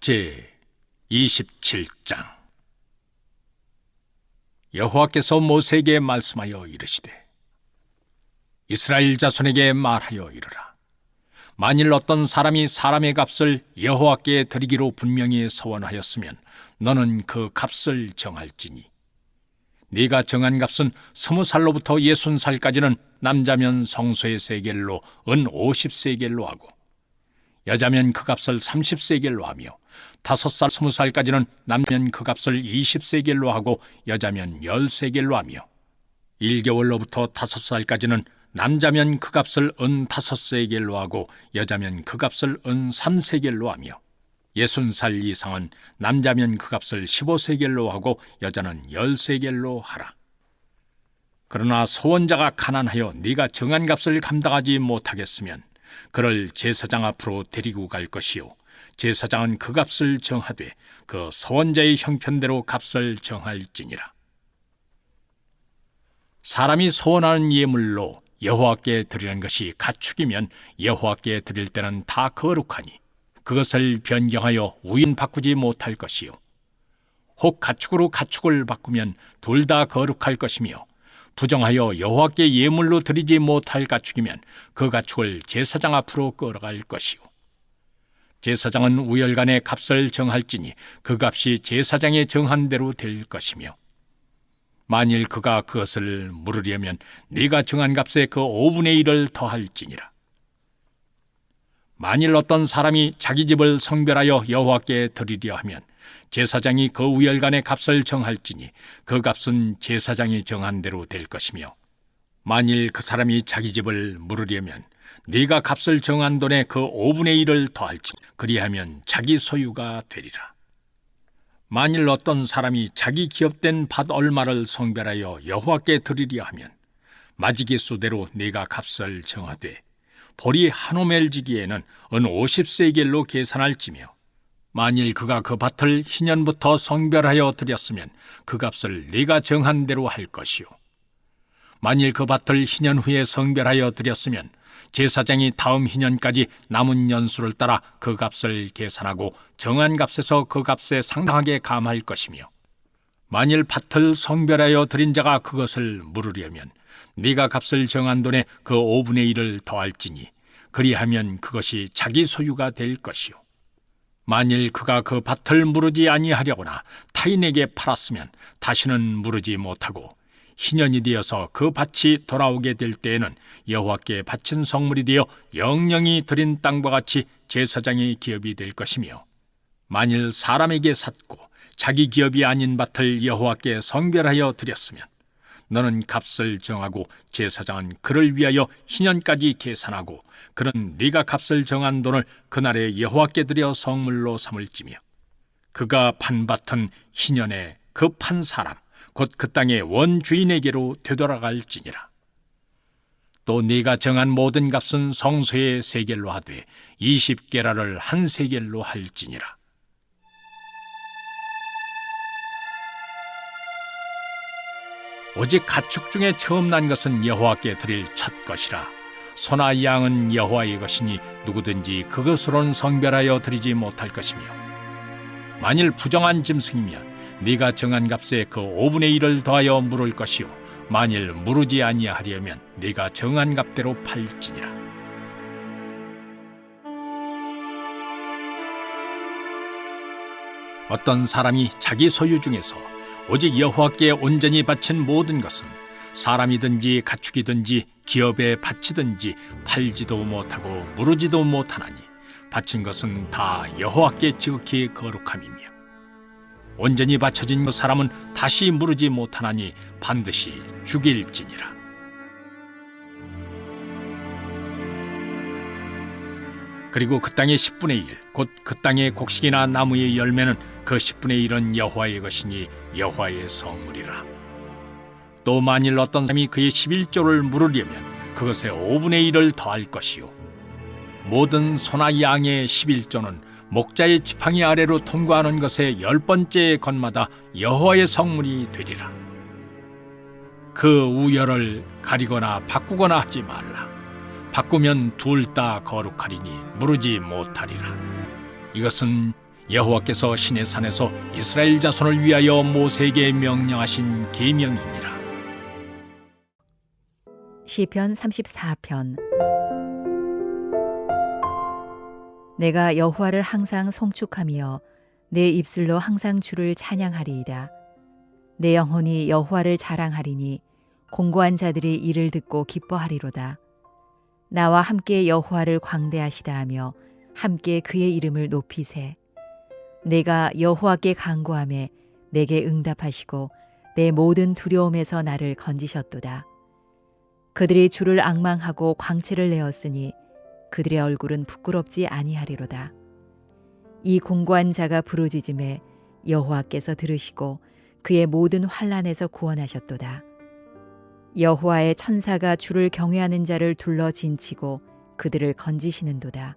제 27장. 여호와께서 모세에게 말씀하여 이르시되 이스라엘 자손에게 말하여 이르라. 만일 어떤 사람이 사람의 값을 여호와께 드리기로 분명히 서원하였으면 너는 그 값을 정할지니. 네가 정한 값은 스무 살로부터 예순 살까지는 남자면 성소의 세겔로 은 오십 세겔로 하고 여자면 그 값을 30세겔로 하며 다섯 살 스무 살까지는 남면 그 값을 20세겔로 하고 여자면 10세겔로 하며 1개월로부터 다섯 살까지는 남자면 그 값을 은 다섯 세겔로 하고 여자면 그 값을 은 3세겔로 하며 예순 살 이상은 남자면 그 값을 15세겔로 하고 여자는 10세겔로 하라. 그러나 소원자가 가난하여 네가 정한 값을 감당하지 못하겠으면 그를 제사장 앞으로 데리고 갈 것이요. 제사장은 그 값을 정하되 그 소원자의 형편대로 값을 정할지니라. 사람이 소원하는 예물로 여호와께 드리는 것이 가축이면 여호와께 드릴 때는 다 거룩하니 그것을 변경하여 우인 바꾸지 못할 것이요. 혹 가축으로 가축을 바꾸면 둘 다 거룩할 것이며 부정하여 여호와께 예물로 드리지 못할 가축이면 그 가축을 제사장 앞으로 끌어갈 것이요 제사장은 우열간의 값을 정할지니 그 값이 제사장의 정한 대로 될 것이며 만일 그가 그것을 물으려면 네가 정한 값에 그 5분의 1을 더할지니라. 만일 어떤 사람이 자기 집을 성별하여 여호와께 드리려 하면 제사장이 그 우열간의 값을 정할지니 그 값은 제사장이 정한 대로 될 것이며 만일 그 사람이 자기 집을 물으려면 네가 값을 정한 돈의 그 5분의 1을 더할지 그리하면 자기 소유가 되리라. 만일 어떤 사람이 자기 기업된 밭 얼마를 성별하여 여호와께 드리려 하면 마지기 수대로 네가 값을 정하되 보리 한 오멜지기에는 은 50세겔로 계산할지며 만일 그가 그 밭을 희년부터 성별하여 드렸으면 그 값을 네가 정한 대로 할 것이요 만일 그 밭을 희년 후에 성별하여 드렸으면 제사장이 다음 희년까지 남은 연수를 따라 그 값을 계산하고 정한 값에서 그 값에 상당하게 감할 것이며 만일 밭을 성별하여 드린 자가 그것을 물으려면 네가 값을 정한 돈에 그 5분의 1을 더할지니 그리하면 그것이 자기 소유가 될 것이요 만일 그가 그 밭을 무르지 아니하려거나 타인에게 팔았으면 다시는 무르지 못하고 희년이 되어서 그 밭이 돌아오게 될 때에는 여호와께 바친 성물이 되어 영영이 드린 땅과 같이 제사장의 기업이 될 것이며 만일 사람에게 샀고 자기 기업이 아닌 밭을 여호와께 성별하여 드렸으면 너는 값을 정하고 제사장은 그를 위하여 희년까지 계산하고 그는 네가 값을 정한 돈을 그날에 여호와께 드려 성물로 삼을지며 그가 판 밭은 희년에 그판 사람 곧 그 땅의 원주인에게로 되돌아갈지니라. 또 네가 정한 모든 값은 성소의 세겔로 하되 이십 게라를 한 세겔로 할지니라 오직 가축 중에 처음 난 것은 여호와께 드릴 첫 것이라. 소나 양은 여호와의 것이니 누구든지 그것으로는 성별하여 드리지 못할 것이며 만일 부정한 짐승이면 네가 정한 값에 그 5분의 1을 더하여 물을 것이요 만일 무르지 아니하려면 네가 정한 값대로 팔지니라. 어떤 사람이 자기 소유 중에서 오직 여호와께 온전히 바친 모든 것은 사람이든지 가축이든지 기업에 바치든지 팔지도 못하고 무르지도 못하나니 바친 것은 다 여호와께 지극히 거룩함이며 온전히 바쳐진 그 사람은 다시 무르지 못하나니 반드시 죽일지니라. 그리고 그 땅의 10분의 1, 곧 그 땅의 곡식이나 나무의 열매는 그 10분의 1은 여호와의 것이니 여호와의 성물이라. 또 만일 어떤 사람이 그의 11조를 물으려면 그것에 5분의 1을 더할 것이요. 모든 소나 양의 11조는 목자의 지팡이 아래로 통과하는 것의 열 번째 것마다 여호와의 성물이 되리라. 그 우열을 가리거나 바꾸거나 하지 말라. 바꾸면 둘 다 거룩하리니 무르지 못하리라. 이것은 여호와께서 신의 산에서 이스라엘 자손을 위하여 모세에게 명령하신 계명이니라. 시편 34편 내가 여호와를 항상 송축하며 내 입술로 항상 주를 찬양하리이다. 내 영혼이 여호와를 자랑하리니 공고한 자들이 이를 듣고 기뻐하리로다. 나와 함께 여호와를 광대하시다 하며 함께 그의 이름을 높이세. 내가 여호와께 간구함에 내게 응답하시고 내 모든 두려움에서 나를 건지셨도다. 그들이 주를 악망하고 광채를 내었으니 그들의 얼굴은 부끄럽지 아니하리로다. 이 공고한 자가 부르짖음에 여호와께서 들으시고 그의 모든 환란에서 구원하셨도다. 여호와의 천사가 주를 경외하는 자를 둘러 진치고 그들을 건지시는도다.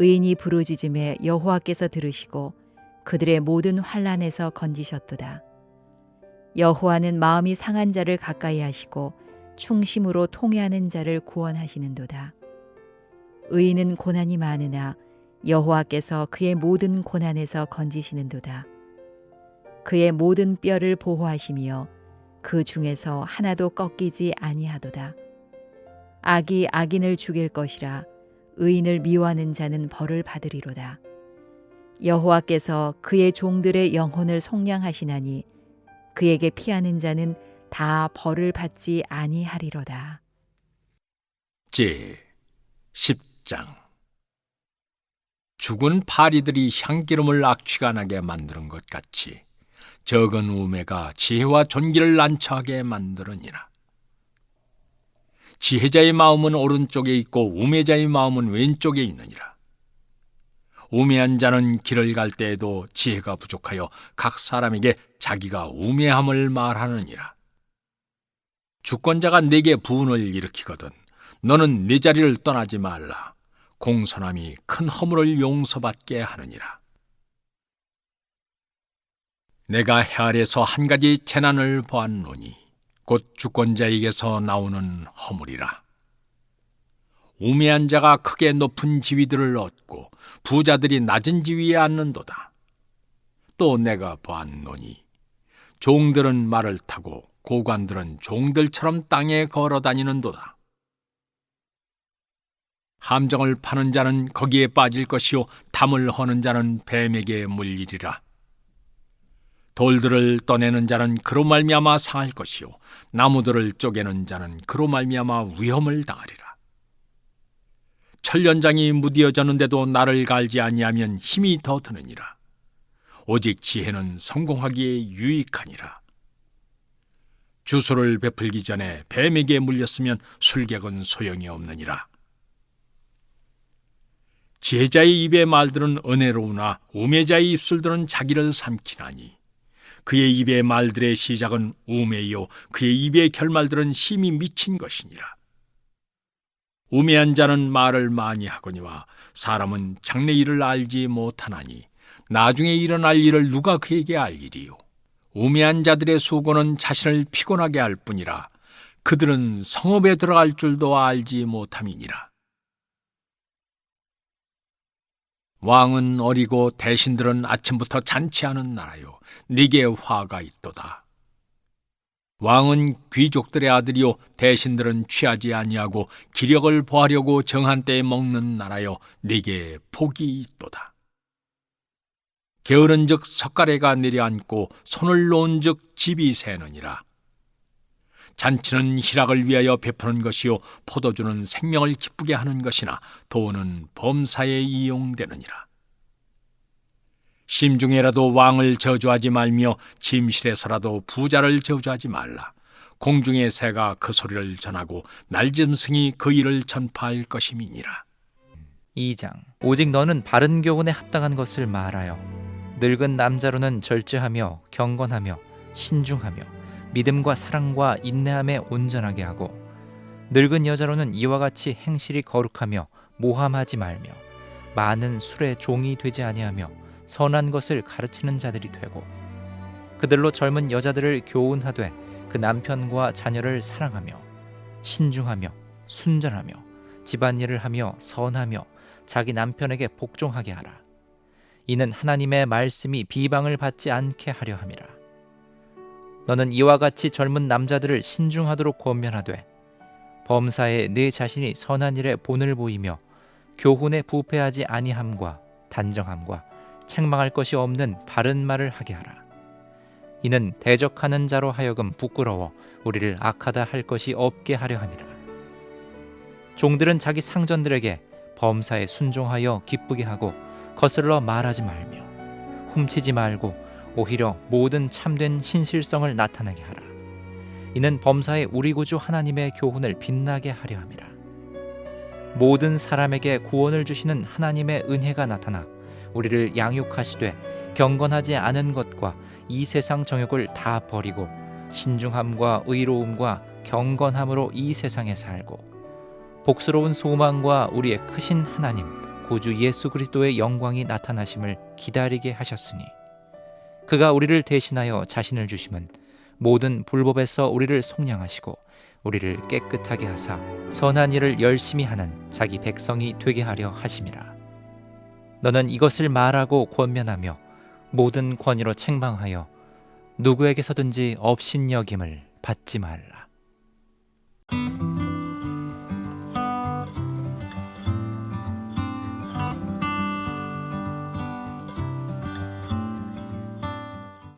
의인이 부르짖음에 여호와께서 들으시고 그들의 모든 환란에서 건지셨도다. 여호와는 마음이 상한 자를 가까이 하시고 충심으로 통회하는 자를 구원하시는도다. 의인은 고난이 많으나 여호와께서 그의 모든 고난에서 건지시는도다. 그의 모든 뼈를 보호하시며 그 중에서 하나도 꺾이지 아니하도다. 악이 악인을 죽일 것이라 의인을 미워하는 자는 벌을 받으리로다. 여호와께서 그의 종들의 영혼을 속량하시나니 그에게 피하는 자는 다 벌을 받지 아니하리로다. 제 10장 죽은 파리들이 향기름을 악취가 나게 만드는 것 같이 적은 우매가 지혜와 존귀를 난처하게 만들으니라. 지혜자의 마음은 오른쪽에 있고 우매자의 마음은 왼쪽에 있느니라. 우매한 자는 길을 갈 때에도 지혜가 부족하여 각 사람에게 자기가 우매함을 말하느니라. 주권자가 내게 부운을 일으키거든 너는 네 자리를 떠나지 말라. 공손함이 큰 허물을 용서받게 하느니라. 내가 해 아래서 한 가지 재난을 보았노니 곧 주권자에게서 나오는 허물이라. 우매한 자가 크게 높은 지위들을 얻고 부자들이 낮은 지위에 앉는도다. 또 내가 보았노니 종들은 말을 타고 고관들은 종들처럼 땅에 걸어 다니는도다. 함정을 파는 자는 거기에 빠질 것이요 담을 허는 자는 뱀에게 물리리라. 돌들을 떠내는 자는 그로 말미암아 상할 것이요 나무들을 쪼개는 자는 그로 말미암아 위험을 당하리라. 천련장이 무디어졌는데도 나를 갈지 아니하면 힘이 더 드느니라. 오직 지혜는 성공하기에 유익하니라. 주소를 베풀기 전에 뱀에게 물렸으면 술객은 소용이 없느니라. 제자의 입의 말들은 은혜로우나 우매자의 입술들은 자기를 삼키나니 그의 입의 말들의 시작은 우매요 그의 입의 결말들은 심히 미친 것이니라. 우매한 자는 말을 많이 하거니와 사람은 장래 일을 알지 못하나니 나중에 일어날 일을 누가 그에게 알리리요. 우매한 자들의 수고는 자신을 피곤하게 할 뿐이라 그들은 성읍에 들어갈 줄도 알지 못함이니라. 왕은 어리고 대신들은 아침부터 잔치하는 나라요. 네게 화가 있도다. 왕은 귀족들의 아들이요 대신들은 취하지 아니하고 기력을 보하려고 정한 때에 먹는 나라요 네게 복이 있도다. 게으른즉 석가래가 내려앉고 손을 놓은즉 집이 새느니라. 잔치는 희락을 위하여 베푸는 것이요 포도주는 생명을 기쁘게 하는 것이나 도는 범사에 이용되느니라. 심중에라도 왕을 저주하지 말며 침실에서라도 부자를 저주하지 말라. 공중의 새가 그 소리를 전하고 날짐승이 그 일을 전파할 것임이니라. 2장 오직 너는 바른 교훈에 합당한 것을 말하여 늙은 남자로는 절제하며 경건하며 신중하며 믿음과 사랑과 인내함에 온전하게 하고 늙은 여자로는 이와 같이 행실이 거룩하며 모함하지 말며 많은 술의 종이 되지 아니하며 선한 것을 가르치는 자들이 되고 그들로 젊은 여자들을 교훈하되 그 남편과 자녀를 사랑하며 신중하며 순전하며 집안일을 하며 선하며 자기 남편에게 복종하게 하라. 이는 하나님의 말씀이 비방을 받지 않게 하려 함이라. 너는 이와 같이 젊은 남자들을 신중하도록 권면하되 범사에 내 자신이 선한 일에 본을 보이며 교훈에 부패하지 아니함과 단정함과 책망할 것이 없는 바른 말을 하게 하라. 이는 대적하는 자로 하여금 부끄러워 우리를 악하다 할 것이 없게 하려 함이라. 종들은 자기 상전들에게 범사에 순종하여 기쁘게 하고 거슬러 말하지 말며 훔치지 말고 오히려 모든 참된 신실성을 나타내게 하라. 이는 범사에 우리 구주 하나님의 교훈을 빛나게 하려 함이라. 모든 사람에게 구원을 주시는 하나님의 은혜가 나타나 우리를 양육하시되 경건하지 않은 것과 이 세상 정욕을 다 버리고 신중함과 의로움과 경건함으로 이 세상에 살고 복스러운 소망과 우리의 크신 하나님 구주 예수 그리스도의 영광이 나타나심을 기다리게 하셨으니 그가 우리를 대신하여 자신을 주심은 모든 불법에서 우리를 속량하시고 우리를 깨끗하게 하사 선한 일을 열심히 하는 자기 백성이 되게 하려 하심이라. 너는 이것을 말하고 권면하며 모든 권위로 책망하여 누구에게서든지 업신여김을 받지 말라